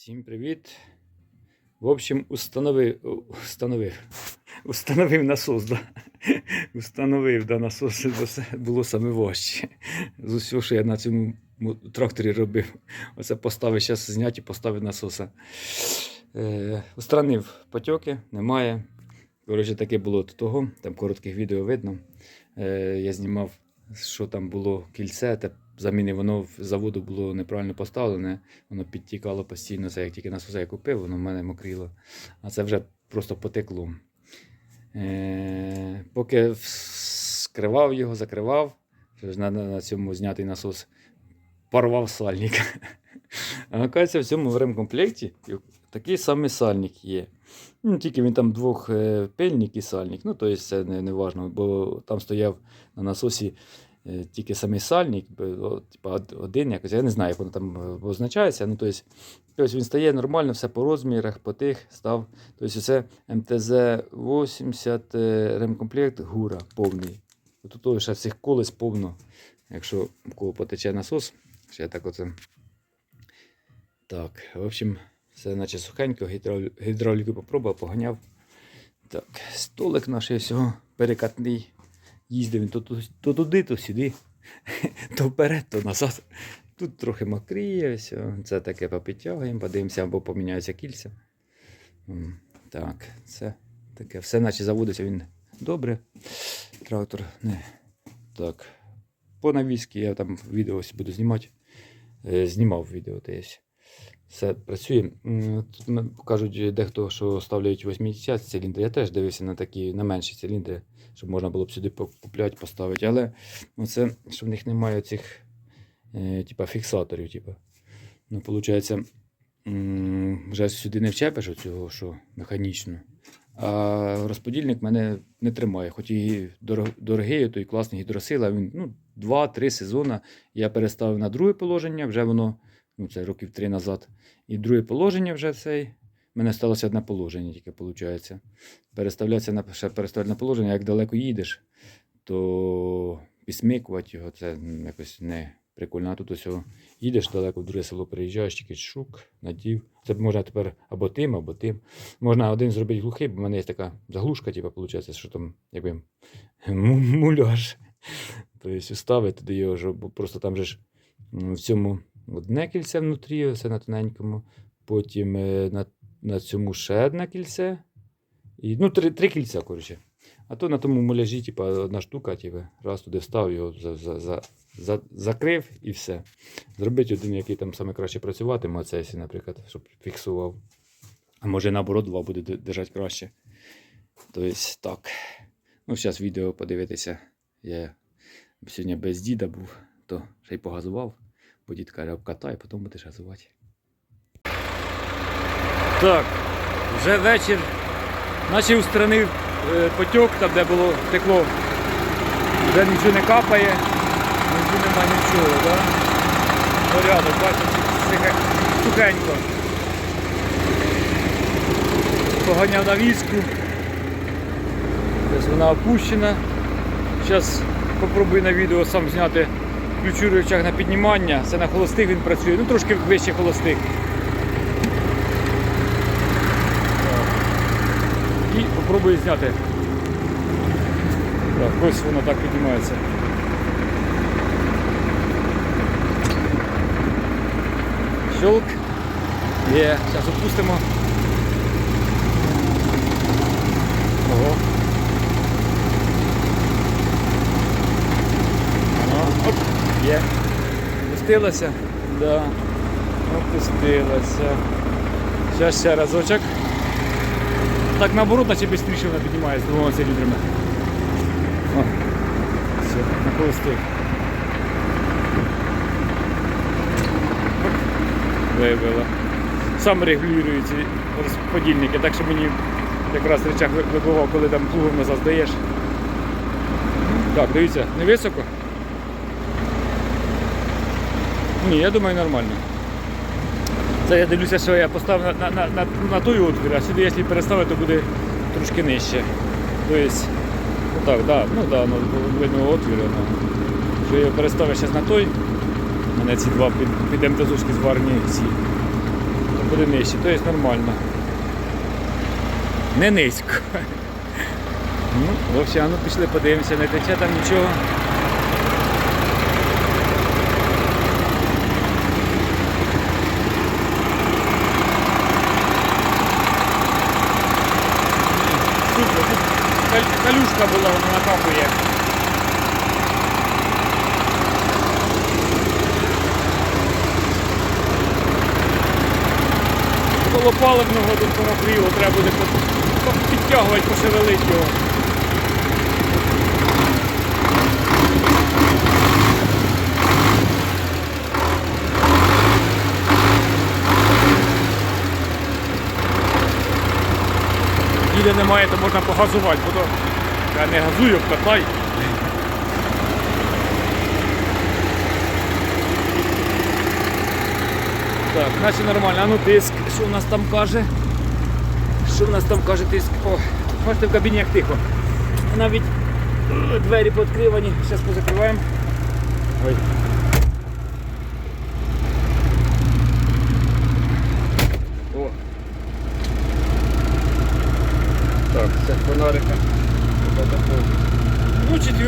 Всім привіт. В общем, установив, установив, установив насос, да. Установив да, насос, бо було саме важче. З усього, що я на цьому тракторі робив. Оце поставив, зараз зняти і поставив насоса. Е, устранив потьоки, немає. Коротше, таке було до того, там коротких відео видно. Е, я знімав, що там було кільце, заміни воно в заводу було неправильно поставлене, воно підтікало постійно. Це як тільки насос я купив, воно в мене мокріло. А це вже просто потекло. Е, поки вскривав його, закривав, на, на, цьому знятий насос порвав сальник. А оказується, в цьому ремкомплекті такий самий сальник є. Ну, тільки він там двох е, пильник і сальник. Ну, тобто це не, не важно, бо там стояв на насосі тільки самий сальник, типа, один якось. Я не знаю, як воно там е, позначається. Ну, тобто, він стає нормально, все по розмірах, по тих став. Тобто це МТЗ-80 е, ремкомплект гура повний. Тут ще цих колес повно. Якщо в потече насос, ще так оце. Так, в общем, все наче сухенько, гідравліку попробував, поганяв. Так, столик наш всього перекатний. Їздив він то, ту- то туди, то сюди, то вперед, то назад. Тут трохи мокріє, все. це таке попідтягуємо, подивимося, або поміняються кільця. Так, це таке. Все наче заводиться він добре. Трактор не. Так. По навіски я там відео буду знімати. Е, Знімав відео десь. Все працює. Тут кажуть дехто, що ставляють 80 циліндри. Я теж дивився на такі на менші циліндри, щоб можна було б сюди купляти, поставити. Але оце, що в них немає цих е, типа, фіксаторів. Типа. Ну, виходить, вже сюди не вчепиш оцього, що механічно. А розподільник мене не тримає. Хоч і дорог- дорогий, той класний гідросила. Він ну, 2-3 сезони. Я переставив на друге положення, вже воно ну, це років три назад. І друге положення вже цей. У мене сталося одне положення, тільки виходить. Переставлятися на ще переставляти на положення, як далеко їдеш, то підсмикувати його це якось не прикольно. А тут ось їдеш далеко в друге село, приїжджаєш, тільки шук, надів. Це можна тепер або тим, або тим. Можна один зробити глухий, бо в мене є така заглушка, типу, виходить, що там якби муляж. Тобто ставити туди його, просто там же ж в цьому одне кільце внутрі, все на тоненькому, потім е, на, на цьому ще одне кільце. І, ну, три, три кільця, коротше. А то на тому муляжі, типу, одна штука, типу, раз туди встав, його за, за, за, за, закрив і все. Зробити один, який там саме краще працюватиме, оцей, наприклад, щоб фіксував. А може наоборот, два буде держати краще. Тобто так. Ну, зараз відео подивитися. Я сьогодні без діда був, то ще й погазував. Бо дід каже, обкатай, потім будеш газувати. Так, вже вечір. Наче устранив е, потік, там де було текло. Вже нічого не капає, внизу нема нічого, да? Порядок, бачите, сухе- сухенько. Поганяв на візку. Ось вона опущена. Зараз попробую на відео сам зняти ключовий рычаг на піднімання. Це на холостих він працює, ну трошки вище холостих. І попробую зняти. Так, ось воно так піднімається. Щелк. Є, зараз опустимо. Ого. Воно, оп, є. Опустилося? Да. Опустилося. Зараз ще разочок. Так наоборот, наче швидше вона піднімається двома циліндрами. О, все, на. Оп, Виявила. Сам регулюю ці розподільники, так що мені якраз речах ви- вибивав, коли там плугом назад здаєш. Так, дивіться, не високо. Ні, я думаю нормально. Це я дивлюся, що я поставив на, на, на, на, той отвір, а сюди, якщо переставити, то буде трошки нижче. Тобто, ну так, да, ну да, ну, видно отвір. Ну. Що я переставив зараз на той, у мене ці два під, під МТЗушки зварні ці. буде нижче, то є нормально. Не низько. Ну, взагалі, ну пішли подивимося, не тече там нічого. Калюшка була, вона накапує. Коло паливного до треба буде підтягувати, пошевелити його. Їде немає, то можна погазувати, бо то я не газую, катай. Так, наче нормально. А ну тиск, що в нас там каже? Що в нас там каже тиск? О, бачите, в кабіні як тихо. Навіть е, двері пооткривані. Зараз позакриваємо. Ой. О. Так, це фонарика.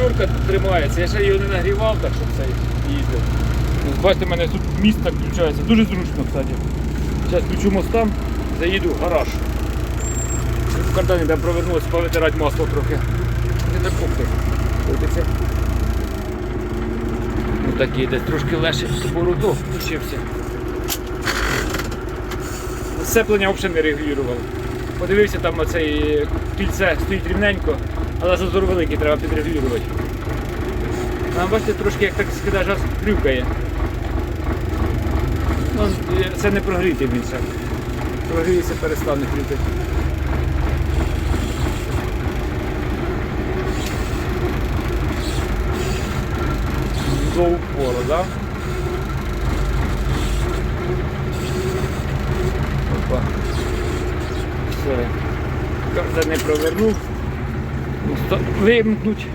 Ну, тримається. Я ще його не нагрівав, так щоб це їздив. Бачите, в мене тут міст так включається. Дуже зручно, кстати. Зараз включу мостам, заїду в гараж. В картоні там провернулося, повитирати масло трохи. Не так. Крутиться. Ну такий десь трошки легше бороду включився. Сцеплення взагалі не регулювали. Подивився, там оцей кільце стоїть рівненько, але зазор великий треба підрегулювати. Там бачите, трошки як так скидаєш, аж хрюкає. Ну, це не прогрітий він ще. Прогріється, перестане хрюкати. До упору, так? Да? Опа. Все. Карта не провернув. Ну, Вимкнуть.